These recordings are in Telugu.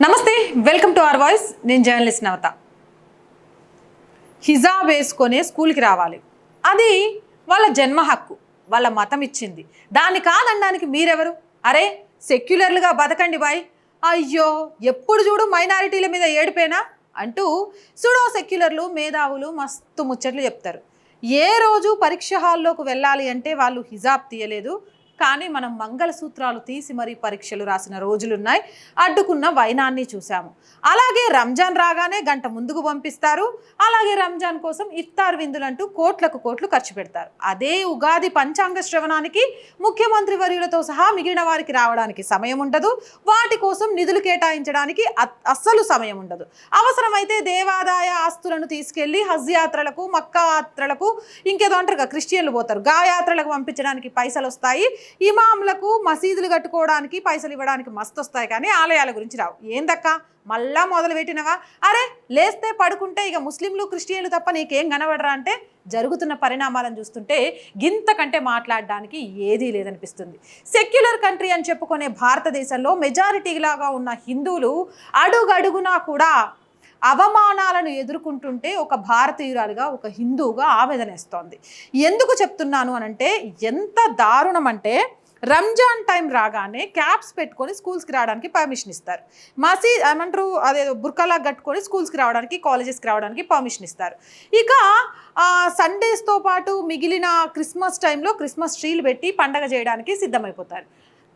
నమస్తే వెల్కమ్ టు అవర్ వాయిస్. నేను జర్నలిస్ట్ నవత. హిజాబ్ వేసుకొనే స్కూల్కి రావాలి. అది వాళ్ళ జన్మ హక్కు వాళ్ళ మతం ఇచ్చింది. దాన్ని కాదనడానికి మీరెవరు? అరే సెక్యులర్లుగా బతకండి బాయ్. అయ్యో ఎప్పుడు చూడు మైనారిటీల మీద ఏడిపోయినా అంటూ సుడో సెక్యులర్లు మేధావులు మస్తు ముచ్చట్లు చెప్తారు. ఏ రోజు పరీక్ష హాల్లోకి వెళ్ళాలి అంటే వాళ్ళు హిజాబ్ తీయలేదు కానీ మనం మంగళసూత్రాలు తీసి మరీ పరీక్షలు రాసిన రోజులున్నాయి. అడ్డుకున్న వైనాన్ని చూసాము అలాగే రంజాన్ రాగానే గంట ముందుకు పంపిస్తారు. అలాగే రంజాన్ కోసం ఇఫ్తార్ విందులంటూ కోట్లకు కోట్లు ఖర్చు పెడతారు. అదే ఉగాది పంచాంగ శ్రవణానికి ముఖ్యమంత్రి వర్యులతో సహా మిగిలిన వారికి రావడానికి సమయం ఉండదు. వాటి కోసం నిధులు కేటాయించడానికి అస్సలు సమయం ఉండదు. అవసరమైతే దేవాదాయ ఆస్తులను తీసుకెళ్ళి హజ్ యాత్రలకు మక్కా యాత్రలకు ఇంకేదో అంటారు క్రిస్టియన్లు పోతారు. గా యాత్రలకు పంపించడానికి పైసలు వస్తాయి ఇమాములకు మసీదులు కట్టుకోవడానికి పైసలు ఇవ్వడానికి మస్తు వస్తాయి కానీ ఆలయాల గురించి రావు. ఏందక్క? మళ్ళా మొదలు పెట్టినవా అరే లేస్తే పడుకుంటే ఇక ముస్లింలు క్రిస్టియన్లు తప్ప నీకేం కనబడరా అంటే జరుగుతున్న పరిణామాలను చూస్తుంటే గింతకంటే మాట్లాడడానికి ఏదీ లేదనిపిస్తుంది. సెక్యులర్ కంట్రీ అని చెప్పుకునే భారతదేశంలో మెజారిటీలాగా ఉన్న హిందువులు అడుగడుగునా కూడా అవమానాలను ఎదుర్కొంటుంటే ఒక భారతీయురాలుగా ఒక హిందువుగా ఆవేదనేస్తోంది ఎందుకు చెప్తున్నాను అనంటే ఎంత దారుణం అంటే రంజాన్ టైం రాగానే క్యాప్స్ పెట్టుకొని స్కూల్స్కి రావడానికి పర్మిషన్ ఇస్తారు. మసీ ఏమంటారు అదే బుర్కలా కట్టుకొని స్కూల్స్కి రావడానికి కాలేజెస్కి రావడానికి పర్మిషన్ ఇస్తారు. ఇక సండేస్తో పాటు మిగిలిన క్రిస్మస్ టైంలో క్రిస్మస్ ట్రీలు పెట్టి పండగ చేయడానికి సిద్ధమైపోతారు.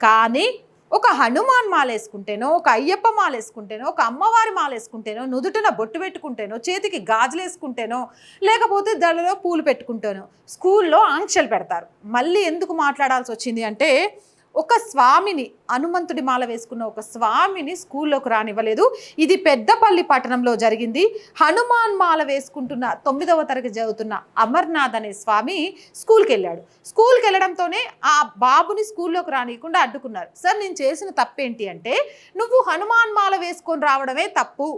కానీ ఒక హనుమాన్ మాల వేసుకుంటేనో ఒక అయ్యప్ప మాలేసుకుంటేనో ఒక అమ్మవారి మాలేసుకుంటేనో నుదుటిన బొట్టు పెట్టుకుంటేనో చేతికి గాజులు వేసుకుంటేనో లేకపోతే దళలో పూలు పెట్టుకుంటేనో స్కూల్లో ఆంక్షలు పెడతారు. మళ్ళీ ఎందుకు మాట్లాడాల్సి వచ్చింది అంటే ఒక స్వామిని హనుమంతుడి మాల వేసుకున్న ఒక స్వామిని స్కూల్లోకి రానివ్వలేదు. ఇది పెద్దపల్లి పట్టణంలో జరిగింది. హనుమాన్ మాల వేసుకుంటున్న తొమ్మిదవ తరగతి చదువుతున్న అమర్నాథ్ అనే స్వామి స్కూల్కి వెళ్ళాడు స్కూల్కి వెళ్ళడంతోనే ఆ బాబుని స్కూల్లోకి రానియకుండా అడ్డుకున్నారు. సార్ నేను చేసిన తప్పేంటి అంటే నువ్వు హనుమాన్ మాల వేసుకొని రావడమే తప్పు.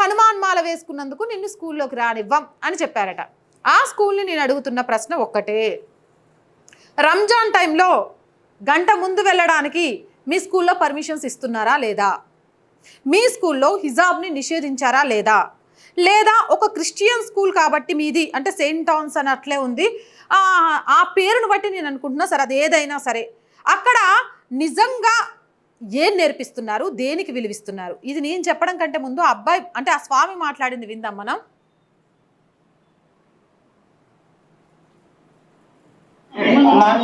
హనుమాన్ మాల వేసుకున్నందుకు నిన్ను స్కూల్లోకి రానివ్వం అని చెప్పారట. ఆ స్కూల్ని నేను అడుగుతున్న ప్రశ్న ఒక్కటే. రంజాన్ టైంలో గంట ముందు వెళ్ళడానికి మీ స్కూల్లో పర్మిషన్స్ ఇస్తున్నారా లేదా? మీ స్కూల్లో హిజాబ్ని నిషేధించారా లేదా? లేదా ఒక క్రిస్టియన్ స్కూల్ కాబట్టి మీది అంటే సెయింట్ టాన్స్ అని అట్లే ఉంది. ఆ, ఆ పేరును బట్టి నేను అనుకుంటున్నా సరే అది ఏదైనా సరే. అక్కడ నిజంగా ఏం నేర్పిస్తున్నారు? దేనికి విలువిస్తున్నారు? ఇది నేను చెప్పడం కంటే ముందు అబ్బాయి అంటే ఆ స్వామి మాట్లాడింది విందాం మనం.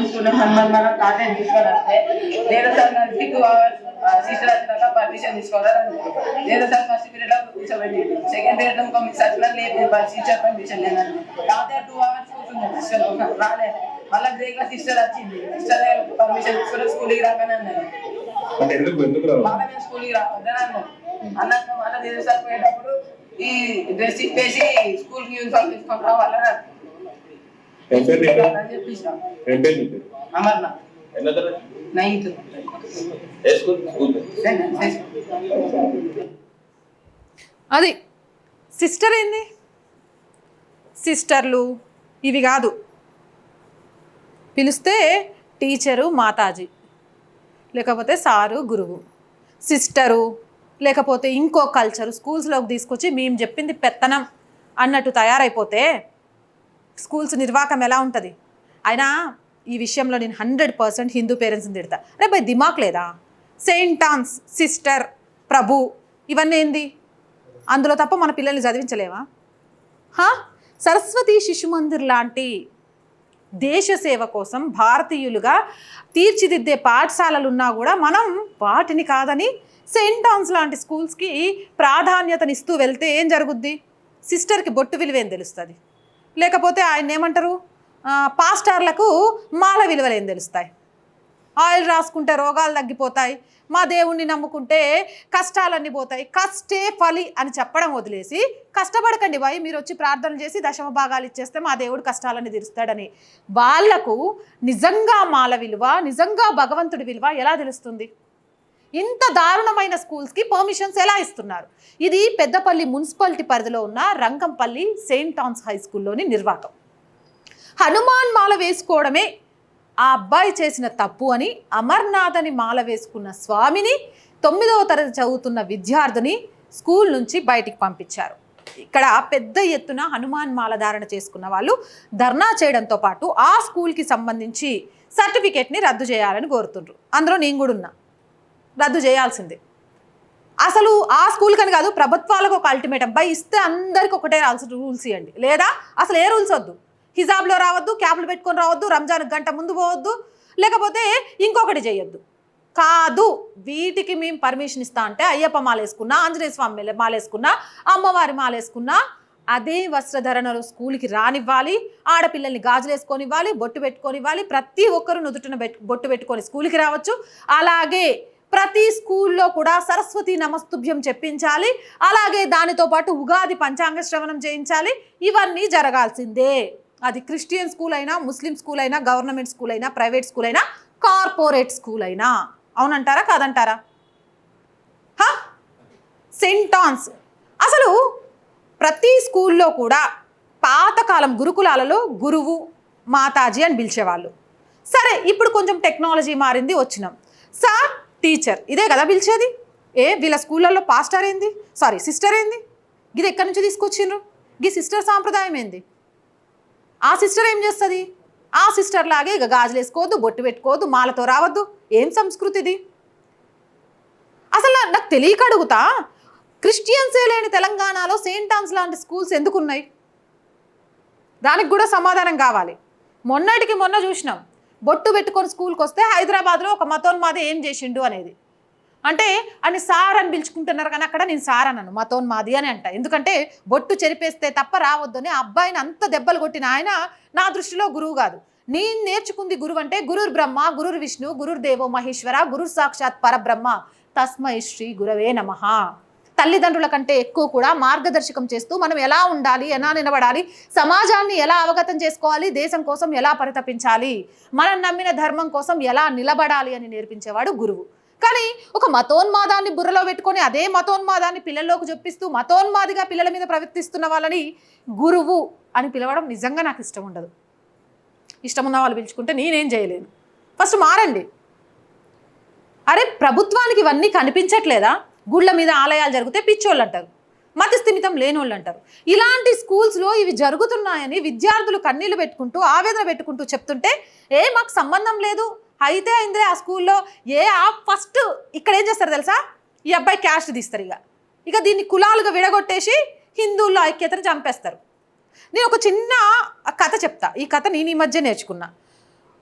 స్కూల్ హనుమాన్ మనం కాటన్ తీసుకోవాలంటే లేదా సార్ టూ అవర్స్ సిస్టర్ వచ్చినాక పర్మిషన్ తీసుకోవాలని లేదా సార్ ఫస్ట్ పీరియడ్లో కూర్చోబెట్టి సెకండ్ పీరియడ్లో ఇంకో వచ్చినా లేదు టీచర్ పర్మిషన్ లేదని. కాకపోతే టూ అవర్స్ కూర్చుంది సిస్టర్ రాలే మళ్ళీ బ్రేక్లో సిస్టర్ వచ్చింది. సిస్టర్ పర్మిషన్ తీసుకుని స్కూల్కి రాకని రావు మళ్ళీ మేము స్కూల్కి రావద్దని అన్నది అన్నాక మళ్ళీ నేను సార్ పోయేటప్పుడు ఈ డ్రెస్ ఇప్పేసి స్కూల్కి యూనిఫామ్ తీసుకొని రావాలని ఎన్నో తరగతి? నైన్త్. అది సిస్టర్ ఏంది? సిస్టర్లు ఇవి కాదు. పిలిస్తే టీచరు మాతాజీ లేకపోతే సారు గురువు. సిస్టరు లేకపోతే ఇంకో కల్చరు స్కూల్స్లోకి తీసుకొచ్చి మేము చెప్పింది పెత్తనం అన్నట్టు తయారైపోతే స్కూల్స్ నిర్వాహకం ఎలా ఉంటుంది? అయినా ఈ విషయంలో నేను హండ్రెడ్ పర్సెంట్ హిందూ పేరెంట్స్ని తిడతా. అరే బై దిమాక్ లేదా? సెయింట్ టాన్స్ సిస్టర్ ప్రభు ఇవన్నీ ఏంది? అందులో తప్ప మన పిల్లల్ని చదివించలేమా హా? సరస్వతి శిశు మందిర్ లాంటి దేశ సేవ కోసం భారతీయులుగా తీర్చిదిద్దే పాఠశాలలు ఉన్నా కూడా మనం వాటిని కాదని సెయింట్ టాన్స్ లాంటి స్కూల్స్కి ప్రాధాన్యతనిస్తూ వెళ్తే ఏం జరుగుద్ది? సిస్టర్కి బొట్టు విలువేం తెలుస్తుంది? లేకపోతే ఆయన ఏమంటారు? పాస్టార్లకు మాల విలువలు ఏం తెలుస్తాయి? ఆయిల్ రాసుకుంటే రోగాలు తగ్గిపోతాయి. మా దేవుణ్ణి నమ్ముకుంటే కష్టాలన్నీ పోతాయి. కష్టే ఫలి అని చెప్పడం వదిలేసి కష్టపడకండి బాయ్ మీరు వచ్చి ప్రార్థన చేసి దశమ భాగాలు ఇచ్చేస్తే మా దేవుడు కష్టాలన్నీ తీరుస్తాడని. వాళ్ళకు నిజంగా మాల విలువ నిజంగా భగవంతుడి విలువ ఎలా తెలుస్తుంది? ఇంత దారుణమైన స్కూల్స్కి పర్మిషన్స్ ఎలా ఇస్తున్నారు? ఇది పెద్దపల్లి మున్సిపాలిటీ పరిధిలో ఉన్న రంగంపల్లి సెయింట్ టాన్స్ హై స్కూల్లోని నిర్వాకం. హనుమాన్ మాల వేసుకోవడమే ఆ అబ్బాయి చేసిన తప్పు అని అమర్నాథ్ అని మాల వేసుకున్న స్వామిని తొమ్మిదవ తరగతి చదువుతున్న విద్యార్థిని స్కూల్ నుంచి బయటికి పంపించారు. ఇక్కడ పెద్ద ఎత్తున హనుమాన్ మాల ధారణ చేసుకున్న వాళ్ళు ధర్నా చేయడంతో పాటు ఆ స్కూల్కి సంబంధించి సర్టిఫికేట్ని రద్దు చేయాలని కోరుతుండ్రు. అందులో నేను కూడా ఉన్నా. రద్దు చేయాల్సిందే. అసలు ఆ స్కూల్ కని కాదు ప్రభుత్వాలకు ఒక అల్టిమేటం బై ఇస్తే అందరికి ఒకటే రూల్స్ ఇవ్వండి లేదా అసలు ఏ రూల్స్ వద్దు? హిజాబ్లో రావద్దు క్యాబ్లు పెట్టుకొని రావద్దు రంజాన్ గంట ముందు పోవద్దు లేకపోతే ఇంకొకటి చేయొద్దు కాదు వీటికి మేము పర్మిషన్ ఇస్తా అంటే అయ్యప్ప మాలేసుకున్నా ఆంజనేయ స్వామి మాలేసుకున్నా అమ్మవారి మాలేసుకున్నా అదే వస్త్రధరణలు స్కూల్కి రానివ్వాలి ఆడపిల్లల్ని గాజులు వేసుకొని ఇవ్వాలి బొట్టు పెట్టుకొని ఇవ్వాలి ప్రతి ఒక్కరు నుదుటిన బొట్టు పెట్టుకొని స్కూల్కి రావచ్చు. అలాగే ప్రతి స్కూల్లో కూడా సరస్వతి నమస్తుభ్యం చెప్పించాలి. అలాగే దానితో పాటు ఉగాది పంచాంగ శ్రవణం చేయించాలి. ఇవన్నీ జరగాల్సిందే. అది క్రిస్టియన్ స్కూల్ అయినా ముస్లిం స్కూల్ అయినా గవర్నమెంట్ స్కూల్ అయినా ప్రైవేట్ స్కూల్ అయినా కార్పొరేట్ స్కూల్ అయినా. అవునంటారా కాదంటారా? సెంటాన్స్ అసలు ప్రతి స్కూల్లో కూడా పాతకాలం గురుకులాలలో గురువు మాతాజీ అని పిలిచేవాళ్ళు. సరే ఇప్పుడు కొంచెం టెక్నాలజీ మారింది వచ్చినాం. Sir teacher. ఇదే కదా పిలిచేది? ఏ వీళ్ళ స్కూళ్ళల్లో పాస్టర్ ఏంది? సారీ సిస్టర్ ఏంది? ఇది ఎక్కడి నుంచి తీసుకొచ్చిండ్రు? ఈ సిస్టర్ సాంప్రదాయం ఏంది? ఆ సిస్టర్ ఏం చేస్తుంది? ఆ సిస్టర్ లాగే ఇక గాజులు వేసుకోవద్దు బొట్టు పెట్టుకోవద్దు మాలతో రావద్దు. ఏం సంస్కృతి ఇది అసలు నాకు తెలియక అడుగుతా క్రిస్టియన్సే లేని తెలంగాణలో సెయింట్ ఆన్స్ లాంటి స్కూల్స్ ఎందుకున్నాయి? దానికి కూడా సమాధానం కావాలి. మొన్నటికి మొన్న చూసినాం. బొట్టు పెట్టుకొని స్కూల్కి వస్తే హైదరాబాద్లో ఒక మతోన్మాది ఏం చేసిండు అనేది. అంటే అని సార్ అని పిలుచుకుంటున్నారు కానీ అక్కడ నేను సార్ అన్నాను మతోన్మాది అని అంట. ఎందుకంటే బొట్టు చెరిపేస్తే తప్ప రావద్దని ఆ అబ్బాయిని అంత దెబ్బలు కొట్టిన ఆయన నా దృష్టిలో గురువు కాదు. నేను నేర్చుకుంది గురువు అంటే గురుర్ బ్రహ్మ గురుర్ విష్ణు గురుర్ దేవో మహేశ్వర గురుర్ సాక్షాత్ పరబ్రహ్మ. తస్మై శ్రీ గురవే నమః. తల్లిదండ్రుల కంటే ఎక్కువ కూడా మార్గదర్శకం చేస్తూ మనం ఎలా ఉండాలి ఎలా నిలబడాలి సమాజాన్ని ఎలా అవగతం చేసుకోవాలి దేశం కోసం ఎలా పరితపించాలి మనం నమ్మిన ధర్మం కోసం ఎలా నిలబడాలి అని నేర్పించేవాడు గురువు. కానీ ఒక మతోన్మాదాన్ని బుర్రలో పెట్టుకొని అదే మతోన్మాదాన్ని పిల్లల్లోకి చొప్పిస్తూ మతోన్మాదిగా పిల్లల మీద ప్రవర్తిస్తున్న వాళ్ళని గురువు అని పిలవడం నిజంగా నాకు ఇష్టం ఉండదు. ఇష్టం ఉన్న వాళ్ళు పిలుచుకుంటే నేనేం చేయలేను. ఫస్ట్ మారండి. అరే ప్రభుత్వానికి ఇవన్నీ కనిపించట్లేదా? గుళ్ళ మీద ఆలయాలు జరిగితే పిచ్చోళ్ళు అంటారు. మతస్థిమితం లేనోళ్ళు అంటారు. ఇలాంటి స్కూల్స్లో ఇవి జరుగుతున్నాయని విద్యార్థులు కన్నీళ్ళు పెట్టుకుంటూ ఆవేదన పెట్టుకుంటూ చెప్తుంటే ఏ మాకు సంబంధం లేదు. అయితే అయిందే ఆ స్కూల్లో ఏ ఆ ఫస్ట్ ఇక్కడ ఏం చేస్తారు తెలుసా? ఈ అబ్బాయి క్యాస్ట్ తీస్తారు ఇక. ఇక దీన్ని కులాలుగా విడగొట్టేసి హిందువుల్లో ఐక్యతను చంపేస్తారు. నేను ఒక చిన్న కథ చెప్తా. ఈ కథ నేను ఈ మధ్య నేర్చుకున్నా.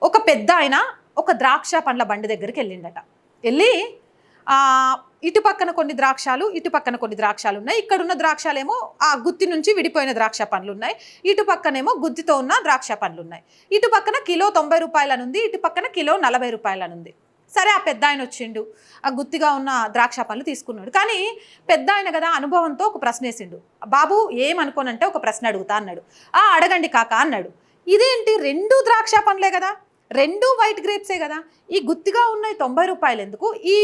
ఒక పెద్ద ఆయన ఒక ద్రాక్ష పండ్ల బండి దగ్గరికి వెళ్ళిండట. వెళ్ళి ఇటు పక్కన కొన్ని ద్రాక్షాలు ఇటు పక్కన కొన్ని ద్రాక్షాలు ఉన్నాయి. ఇక్కడ ఉన్న ద్రాక్షాలేమో ఆ గుత్తి నుంచి విడిపోయిన ద్రాక్ష పండ్లు ఉన్నాయి. ఇటు పక్కనేమో గుత్తితో ఉన్న ద్రాక్ష పండ్లు ఉన్నాయి. ఇటు పక్కన కిలో తొంభై రూపాయలనుంది ఇటు పక్కన కిలో నలభై రూపాయలనుంది సరే ఆ పెద్ద ఆయన వచ్చిండు. ఆ గుత్తిగా ఉన్న ద్రాక్ష పండ్లు తీసుకున్నాడు. కానీ పెద్ద ఆయన కదా అనుభవంతో ఒక ప్రశ్న వేసిండు. బాబు ఏమనుకోనంటే ఒక ప్రశ్న అడుగుతా అన్నాడు. ఆ అడగండి కాక అన్నాడు. ఇదేంటి? రెండు ద్రాక్ష పండ్లే కదా. రెండు వైట్ గ్రేప్సే కదా. ఈ గుత్తిగా ఉన్నాయి తొంభై రూపాయలు ఎందుకు ఈ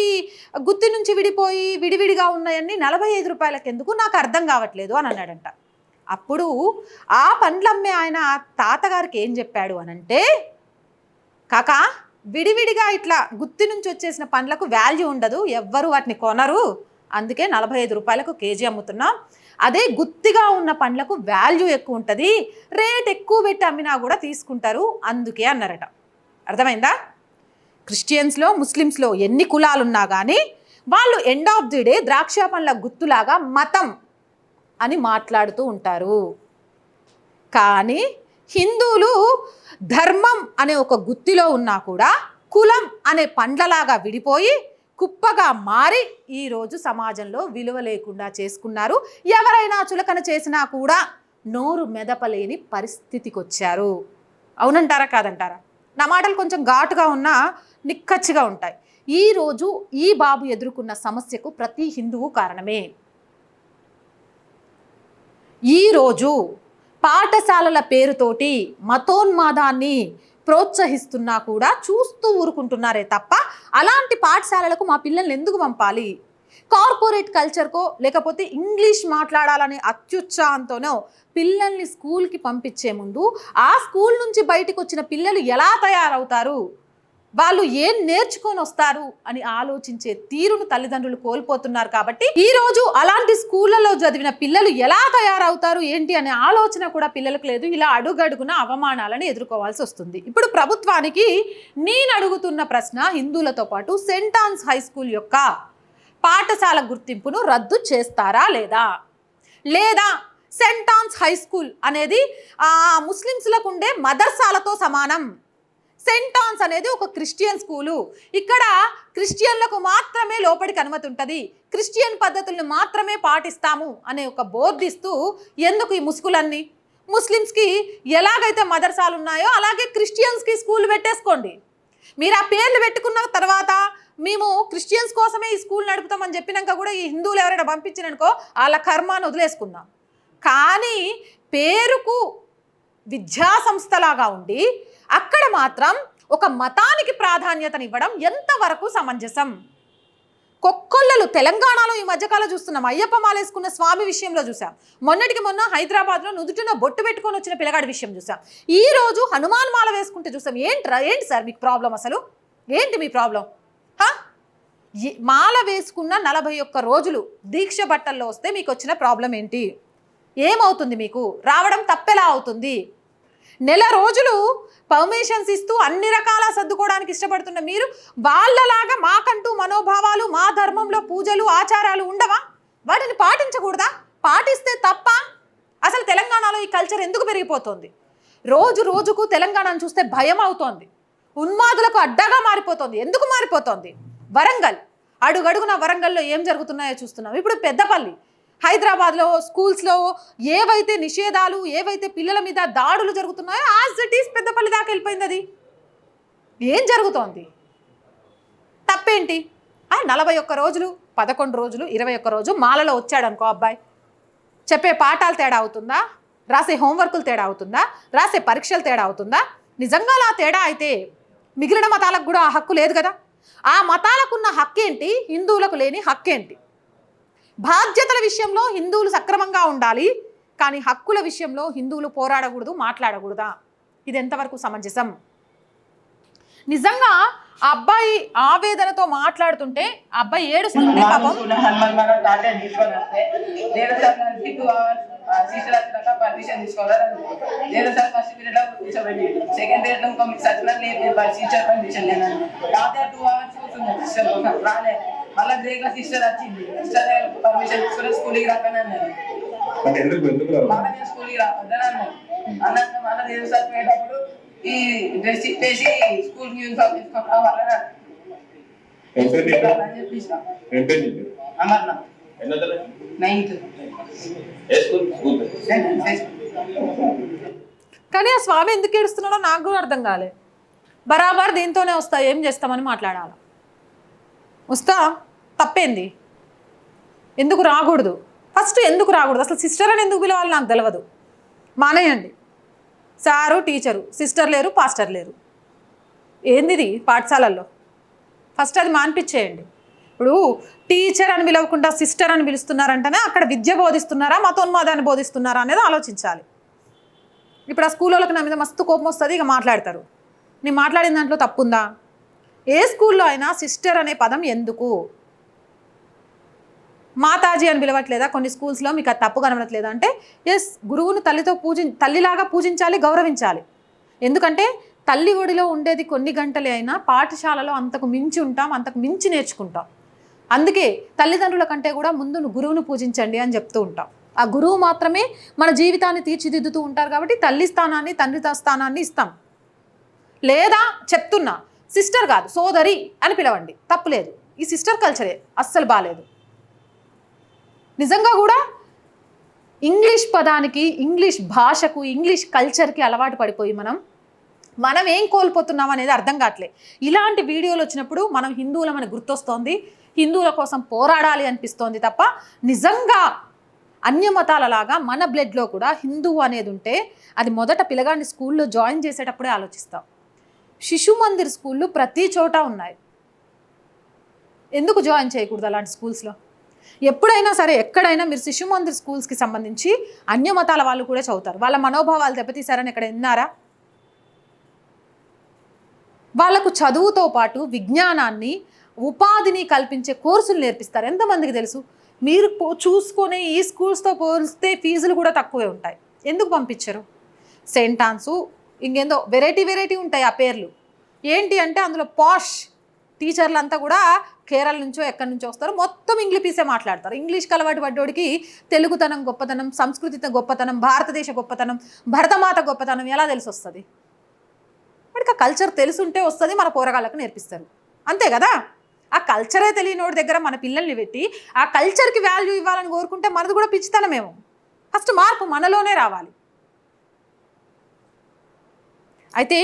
గుత్తి నుంచి విడిపోయి విడివిడిగా ఉన్నాయన్నీ నలభై ఐదు రూపాయలకి ఎందుకు నాకు అర్థం కావట్లేదు అని అన్నాడంట. అప్పుడు ఆ పండ్లు అమ్మే ఆయన ఆ తాతగారికి ఏం చెప్పాడు అనంటే కాకా విడివిడిగా ఇట్లా గుత్తి నుంచి వచ్చేసిన పండ్లకు వాల్యూ ఉండదు. ఎవ్వరు వాటిని కొనరు. అందుకే నలభై ఐదు రూపాయలకు కేజీ అమ్ముతున్నాం. అదే గుత్తిగా ఉన్న పండ్లకు వాల్యూ ఎక్కువ ఉంటుంది. రేట్ ఎక్కువ పెట్టి అమ్మినా కూడా తీసుకుంటారు. అందుకే అన్నారట. అర్థమైందా? క్రిస్టియన్స్లో ముస్లిమ్స్లో ఎన్ని కులాలు ఉన్నా కానీ వాళ్ళు ఎండ్ ఆఫ్ ది డే ద్రాక్ష పండ్ల గుత్తులాగా మతం అని మాట్లాడుతూ ఉంటారు. కానీ హిందువులు ధర్మం అనే ఒక గుత్తిలో ఉన్నా కూడా కులం అనే పండ్లలాగా విడిపోయి కుప్పగా మారి ఈరోజు సమాజంలో విలువ లేకుండా చేసుకున్నారు. ఎవరైనా చులకన చేసినా కూడా నోరు మెదపలేని పరిస్థితికి వచ్చారు అవునంటారా కాదంటారా? నా మాటలు కొంచెం ఘాటుగా ఉన్నా నిక్కచ్చిగా ఉంటాయి. ఈరోజు ఈ బాబు ఎదుర్కొన్న సమస్యకు ప్రతి హిందువు కారణమే. ఈరోజు పాఠశాలల పేరుతోటి మతోన్మాదాన్ని ప్రోత్సహిస్తున్నా కూడా చూస్తూ ఊరుకుంటున్నారే తప్ప అలాంటి పాఠశాలలకు మా పిల్లల్ని ఎందుకు పంపాలి? కార్పొరేట్ కల్చర్కో లేకపోతే ఇంగ్లీష్ మాట్లాడాలనే అత్యుత్సాహంతోనో పిల్లల్ని స్కూల్కి పంపించే ముందు ఆ స్కూల్ నుంచి బయటకు వచ్చిన పిల్లలు ఎలా తయారవుతారు? వాళ్ళు ఏం నేర్చుకొని వస్తారు? అని ఆలోచించే తీరును తల్లిదండ్రులు కోల్పోతున్నారు కాబట్టి ఈ రోజు అలాంటి స్కూళ్ళలో చదివిన పిల్లలు ఎలా తయారవుతారు? ఏంటి? అనే ఆలోచన కూడా పిల్లలకు లేదు. ఇలా అడుగడుగున అవమానాలను ఎదుర్కోవాల్సి వస్తుంది. ఇప్పుడు ప్రభుత్వానికి నేను అడుగుతున్న ప్రశ్న హిందువులతో పాటు సెంటాన్స్ హై స్కూల్ యొక్క పాఠశాల గుర్తింపును రద్దు చేస్తారా లేదా? లేదా సెంట్ ఆన్స్ హై స్కూల్ అనేది ఆ, ముస్లిమ్స్లకు ఉండే మదర్సాలతో సమానం. సెంట్ ఆన్స్ అనేది ఒక క్రిస్టియన్ స్కూలు. ఇక్కడ క్రిస్టియన్లకు మాత్రమే లోపలికి అనుమతి ఉంటుంది. క్రిస్టియన్ పద్ధతులను మాత్రమే పాటిస్తాము అనే ఒక బోర్డు ఎందుకు ఈ ముసుగులన్నీ? ముస్లిమ్స్కి ఎలాగైతే మదర్సాలు ఉన్నాయో అలాగే క్రిస్టియన్స్కి స్కూల్ పెట్టేసుకోండి. మీరు ఆ పేర్లు పెట్టుకున్న తర్వాత మేము క్రిస్టియన్స్ కోసమే ఈ స్కూల్ నడుపుతామని చెప్పినాక కూడా ఈ హిందువులు ఎవరైనా పంపించిననుకో వాళ్ళ కర్మను వదిలేసుకుందాం. కానీ పేరుకు విద్యా సంస్థలాగా ఉండి అక్కడ మాత్రం ఒక మతానికి ప్రాధాన్యతనివ్వడం ఎంతవరకు సమంజసం? కొక్కొల్లలు తెలంగాణలో ఈ మధ్యకాలం చూస్తున్నాం. అయ్యప్ప మాలేసుకున్న స్వామి విషయంలో చూసాం. మొన్నటికి మొన్న హైదరాబాద్లో నుదుటిన బొట్టు పెట్టుకొని వచ్చిన పిల్లగాడి విషయం చూసాం. ఈ రోజు హనుమాన్ మాల వేసుకుంటే చూసాం. ఏంట్రా ఏంటి సార్ మీకు ప్రాబ్లం అసలు? ఏంటి మీ ప్రాబ్లం? మాల వేసుకున్న నలభై ఒక్క రోజులు దీక్ష బట్టల్లో వస్తే మీకు వచ్చిన ప్రాబ్లం ఏంటి? ఏమవుతుంది మీకు? రావడం తప్పెలా అవుతుంది? నెల రోజులు పర్మిషన్స్ ఇస్తూ అన్ని రకాల సర్దుకోవడానికి ఇష్టపడుతున్న మీరు వాళ్ళలాగా మాకంటూ మనోభావాలు మా ధర్మంలో పూజలు ఆచారాలు ఉండవా? వాటిని పాటించకూడదా? పాటిస్తే తప్ప అసలు తెలంగాణలో ఈ కల్చర్ ఎందుకు పెరిగిపోతుంది? రోజు రోజుకు తెలంగాణను చూస్తే భయం అవుతోంది. ఉన్మాదులకు అడ్డగా మారిపోతుంది. ఎందుకు మారిపోతుంది? వరంగల్. అడుగడుగున వరంగల్లో ఏం జరుగుతున్నాయో చూస్తున్నాం. ఇప్పుడు పెద్దపల్లి. హైదరాబాద్లో స్కూల్స్లో ఏవైతే నిషేధాలు ఏవైతే పిల్లల మీద దాడులు జరుగుతున్నాయో యాజ్ ఇట్ ఈస్ పెద్దపల్లి దాకా వెళ్ళిపోయింది అది. ఏం జరుగుతోంది? తప్పేంటి? ఆ నలభై ఒక్క రోజులు పదకొండు రోజులు ఇరవై ఒక్క రోజు మాలలో వచ్చాడు అనుకో అబ్బాయి. చెప్పే పాఠాలు తేడా అవుతుందా? రాసే హోంవర్కులు తేడా అవుతుందా? రాసే పరీక్షలు తేడా అవుతుందా? నిజంగా అలా తేడా అయితే మిగిలిన మతాలకు కూడా ఆ హక్కు లేదు కదా. ఆ మతాలకున్న హక్కేంటి? హిందువులకు లేని హక్కేంటి? బాధ్యతల విషయంలో హిందువులు సక్రమంగా ఉండాలి కానీ హక్కుల విషయంలో హిందువులు పోరాడకూడదు మాట్లాడకూడదా? ఇది ఎంతవరకు సమంజసం? నిజంగా ఆ అబ్బాయి ఆవేదనతో మాట్లాడుతుంటే ఆ అబ్బాయి ఏడుస్తుంటే పాపం. సెకండ్ మళ్ళీ బ్రేక్లో సిస్టర్ వచ్చింది. సిస్టర్ పర్మిషన్ తీసుకుని స్కూల్కి రాకని అన్నారు అంటే ఎందుకు ఎందుకు రావాలి మళ్ళీ నేను స్కూల్కి రావద్దని అన్నారు. అన్నాక మళ్ళీ నేను సార్ పోయేటప్పుడు ఈ డ్రెస్ ఇప్పేసి స్కూల్ యూనిఫామ్ తీసుకొని రావాలని? అమర్నాథ్? నైన్త్. కానీ ఆ స్వామి ఎందుకు ఏడుస్తున్నాడో నాకు కూడా అర్థం కాలే. బరాబర్ దీంతోనే వస్తా ఏం చేస్తామని మాట్లాడాలి? వస్తా తప్పేంది? ఎందుకు రాకూడదు? ఫస్ట్ ఎందుకు రాకూడదు? అసలు సిస్టర్ అని ఎందుకు పిలవాలి నాకు తెలియదు మానేయండి. సారు టీచరు సిస్టర్ లేరు పాస్టర్ లేరు. ఏంది ఇది పాఠశాలల్లో? ఫస్ట్ అది మాన్పించేయండి. ఇప్పుడు టీచర్ అని పిలవకుండా సిస్టర్ అని పిలుస్తున్నారంటేనే అక్కడ విద్య బోధిస్తున్నారా మతోన్మాదాన్ని బోధిస్తున్నారా అనేది ఆలోచించాలి. ఇప్పుడు ఆ స్కూల్ వాళ్ళకి నా మీద మస్తు కోపం వస్తుంది ఇక మాట్లాడతారు. నేను మాట్లాడిన దాంట్లో తప్పుందా? ఏ స్కూల్లో అయినా సిస్టర్ అనే పదం ఎందుకు? మాతాజీ అని పిలవట్లేదా? కొన్ని స్కూల్స్లో మీకు అది తప్పు కనబడట్లేదా అంటే ఎస్ గురువును తల్లితో పూజి తల్లిలాగా పూజించాలి గౌరవించాలి. ఎందుకంటే తల్లి ఒడిలో ఉండేది కొన్ని గంటలే అయినా పాఠశాలలో అంతకు మించి ఉంటాం అంతకు మించి నేర్చుకుంటాం. అందుకే తల్లిదండ్రుల కంటే కూడా ముందు గురువును పూజించండి అని చెప్తూ ఉంటాం. ఆ గురువు మాత్రమే మన జీవితాన్ని తీర్చిదిద్దుతూ ఉంటారు కాబట్టి తల్లి స్థానాన్ని తండ్రి స్థానాన్ని ఇస్తాం. లేదా చెప్తున్నా సిస్టర్ కాదు సోదరి అని పిలవండి. తప్పులేదు ఈ సిస్టర్ కల్చరే అస్సలు బాగాలేదు నిజంగా కూడా ఇంగ్లీష్ పదానికి ఇంగ్లీష్ భాషకు ఇంగ్లీష్ కల్చర్కి అలవాటు పడిపోయి మనం మనం ఏం కోల్పోతున్నాం అనేది అర్థం కావట్లే. ఇలాంటి వీడియోలు వచ్చినప్పుడు మనం హిందువులమని గుర్తొస్తోంది. హిందువుల కోసం పోరాడాలి అనిపిస్తోంది తప్ప నిజంగా అన్య మతాలలాగా మన బ్లడ్లో కూడా హిందువు అనేది ఉంటే అది మొదట పిల్లగాడిని స్కూల్లో జాయిన్ చేసేటప్పుడే ఆలోచిస్తాం. శిశు మందిర్ స్కూళ్ళు ప్రతి చోట ఉన్నాయి. ఎందుకు జాయిన్ చేయకూడదు అలాంటి స్కూల్స్లో? ఎప్పుడైనా సరే ఎక్కడైనా మీరు శిశు మందిర్ స్కూల్స్కి సంబంధించి అన్య మతాల వాళ్ళు కూడా చదువుతారు. వాళ్ళ మనోభావాలు దెబ్బతీశారని ఎక్కడ విన్నారా? వాళ్ళకు చదువుతో పాటు విజ్ఞానాన్ని ఉపాధిని కల్పించే కోర్సులు నేర్పిస్తారు. ఎంతమందికి తెలుసు? మీరు పో- చూసుకొని ఈ స్కూల్స్తో పోలిస్తే ఫీజులు కూడా తక్కువే ఉంటాయి. ఎందుకు పంపించరు? సెయింట్ ఆన్సు ఇంకేందో వెరైటీ వెరైటీ ఉంటాయి ఆ పేర్లు. ఏంటి అంటే అందులో పాష్ టీచర్లు అంతా కూడా కేరళ నుంచో ఎక్కడి నుంచో వస్తారు. మొత్తం ఇంగ్లీషే మాట్లాడతారు. ఇంగ్లీష్కి అలవాటు పడ్డోడికి తెలుగుతనం గొప్పతనం సంస్కృతి గొప్పతనం భారతదేశ గొప్పతనం భరతమాత గొప్పతనం ఎలా తెలిసి వస్తుంది వాడికి ఆ కల్చర్ తెలుసుంటే వస్తుంది మన పోరగాళ్ళకు నేర్పిస్తారు. అంతే కదా? ఆ కల్చరే తెలియనోడి దగ్గర మన పిల్లల్ని పెట్టి ఆ కల్చర్కి వాల్యూ ఇవ్వాలని కోరుకుంటే మనది కూడా పిచ్చితనమేమో. ఫస్ట్ మార్పు మనలోనే రావాలి. అయితే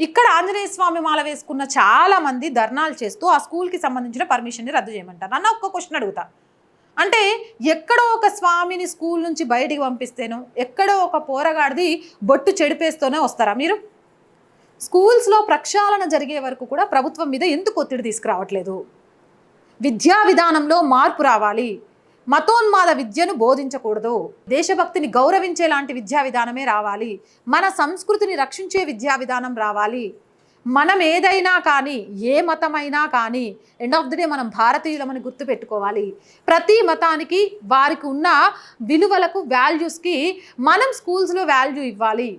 ఇక్కడ ఆంజనేయ స్వామి మాల వేసుకున్న చాలా మంది ధర్నాలు చేస్తూ ఆ స్కూల్కి సంబంధించిన పర్మిషన్ని రద్దు చేయమంటారు. అన్న ఒక్క క్వశ్చన్ అడుగుతా. అంటే ఎక్కడో ఒక స్వామిని స్కూల్ నుంచి బయటికి పంపిస్తేనో ఎక్కడో ఒక పోరగాడిది బొట్టు చెడిపేస్తూనే వస్తారా మీరు? స్కూల్స్లో ప్రక్షాళన జరిగే వరకు కూడా ప్రభుత్వం మీద ఎందుకు ఒత్తిడి తీసుకురావట్లేదు? విద్యా విధానంలో మార్పు రావాలి. మతోన్మాద విద్యను బోధించకూడదు. దేశభక్తిని గౌరవించేలాంటి విద్యా విధానమే రావాలి. మన సంస్కృతిని రక్షించే విద్యా విధానం రావాలి. మనం ఏదైనా కానీ ఏ మతమైనా కానీ ఎండ్ ఆఫ్ ది డే మనం భారతీయులమని గుర్తుపెట్టుకోవాలి ప్రతి మతానికి వారికి ఉన్న విలువలకు వాల్యూస్కి మనం స్కూల్స్లో వాల్యూ ఇవ్వాలి.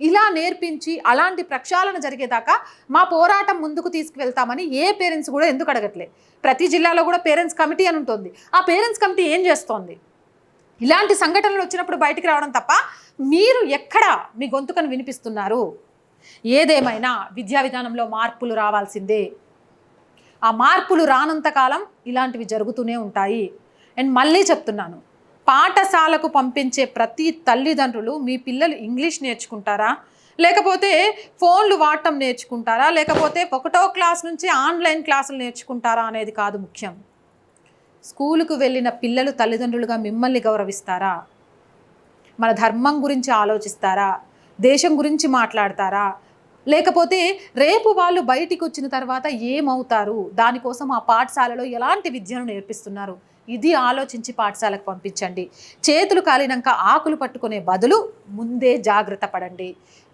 ఇలా నేర్పించి అలాంటి ప్రక్షాళన జరిగేదాకా మా పోరాటం ముందుకు తీసుకువెళ్తామని ఏ పేరెంట్స్ కూడా ఎందుకు అడగట్లే. ప్రతి జిల్లాలో కూడా పేరెంట్స్ కమిటీ అని ఉంటుంది. ఆ పేరెంట్స్ కమిటీ ఏం చేస్తోంది? ఇలాంటి సంఘటనలు వచ్చినప్పుడు బయటికి రావడం తప్ప మీరు ఎక్కడ మీ గొంతుకను వినిపిస్తున్నారు? ఏదేమైనా విద్యా విధానంలో మార్పులు రావాల్సిందే. ఆ మార్పులు రానంతకాలం ఇలాంటివి జరుగుతూనే ఉంటాయి. అండ్ మళ్ళీ చెప్తున్నాను పాఠశాలకు పంపించే ప్రతి తల్లిదండ్రులు మీ పిల్లలు ఇంగ్లీష్ నేర్చుకుంటారా? లేకపోతే ఫోన్లు వాడటం నేర్చుకుంటారా? లేకపోతే ఒకటో క్లాస్ నుంచి ఆన్లైన్ క్లాసులు నేర్చుకుంటారా అనేది కాదు ముఖ్యం. స్కూలుకు వెళ్ళిన పిల్లలు తల్లిదండ్రులుగా మిమ్మల్ని గౌరవిస్తారా? మన ధర్మం గురించి ఆలోచిస్తారా? దేశం గురించి మాట్లాడతారా? లేకపోతే రేపు వాళ్ళు బయటికి వచ్చిన తర్వాత ఏమవుతారు? దానికోసం ఆ పాఠశాలలో ఎలాంటి విద్యను నేర్పిస్తున్నారు? ఇది ఆలోచించి పాఠశాలకు పంపించండి. చేతులు కాలినాక ఆకులు పట్టుకునే బదులు ముందే జాగ్రత్త పడండి.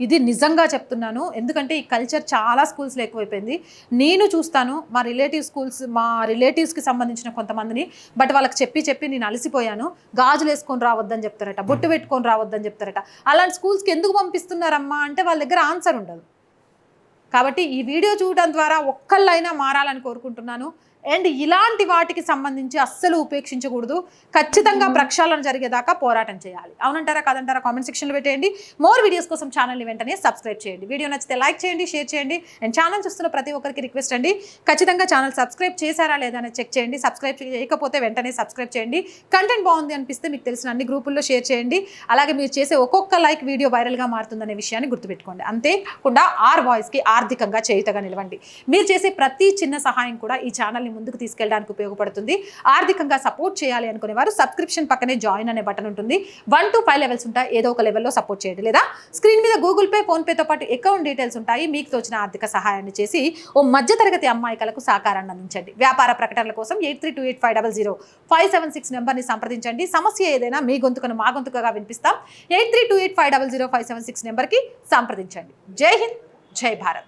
ఇది నిజంగా చెప్తున్నాను. ఎందుకంటే ఈ కల్చర్ చాలా స్కూల్స్లో ఎక్కువైపోయింది. నేను చూస్తాను మా రిలేటివ్ స్కూల్స్ మా రిలేటివ్స్కి సంబంధించిన కొంతమందిని బట్ వాళ్ళకి చెప్పి చెప్పి నేను అలసిపోయాను. గాజులు వేసుకొని రావద్దని చెప్తారట బొట్టు పెట్టుకొని రావద్దని చెప్తారట. అలాంటి స్కూల్స్కి ఎందుకు పంపిస్తున్నారమ్మా అంటే వాళ్ళ దగ్గర ఆన్సర్ ఉండదు. కాబట్టి ఈ వీడియో చూడడం ద్వారా ఒక్కళ్ళైనా మారాలని కోరుకుంటున్నాను. అండ్ ఇలాంటి వాటికి సంబంధించి అస్సలు ఉపేక్షించకూడదు. ఖచ్చితంగా ప్రక్షాళన జరిగేదాకా పోరాటం చేయాలి. అవునంటారా కాదంటారా కామెంట్ సెక్షన్లో పెట్టేయండి. మోర్ వీడియోస్ కోసం ఛానల్ని వెంటనే సబ్స్క్రైబ్ చేయండి. వీడియో నచ్చితే లైక్ చేయండి షేర్ చేయండి. అండ్ ఛానల్ చూస్తున్న ప్రతి ఒక్కరికి రిక్వెస్ట్ అండి. ఖచ్చితంగా ఛానల్ సబ్స్క్రైబ్ చేశారా లేదా అని చెక్ చేయండి. సబ్స్క్రైబ్ చేయకపోతే వెంటనే సబ్స్క్రైబ్ చేయండి. కంటెంట్ బాగుంది అనిపిస్తే మీకు తెలిసిన అన్ని గ్రూపుల్లో షేర్ చేయండి. అలాగే మీరు చేసే ఒక్కొక్క లైక్ వీడియో వైరల్గా మారుతుందనే విషయాన్ని గుర్తుపెట్టుకోండి. అంతేకాకుండా ఆర్ వాయిస్కి ఆర్థికంగా చేయుతగా నిలవండి. మీరు చేసే ప్రతి చిన్న సహాయం కూడా ఈ ఛానల్ని ముందుకు తీసుకెళ్ళడానికి ఉపయోగపడుతుంది. ఆర్థికంగా సపోర్ట్ చేయాలి అనుకునే వారు సబ్స్క్రిప్షన్ పక్కనే జాయిన్ అనే బటన్ ఉంటుంది. వన్ టు ఫైవ్ లెవెల్స్ ఉంటాయి. ఏదో ఒక లెవెల్లో సపోర్ట్ చేయండి లేదా? స్క్రీన్ మీద గూగుల్ పే ఫోన్పేతో పాటు అకౌంట్ డీటెయిల్స్ ఉంటాయి. మీకు తోచిన ఆర్థిక సహాయాన్ని చేసి ఓ మధ్యతరగతి అమ్మాయికలకు సహకారాన్ని అందించండి. వ్యాపార ప్రకటనల కోసం eight three two eight five double zero five seven six నెంబర్ని సంప్రదించండి. సమస్య ఏదైనా మీ గొంతుకను మా గొంతుకగా వినిపిస్తాం. Eight three two eight five double zero five seven six నెంబర్కి సంప్రదించండి. జై హింద్ జై భారత్.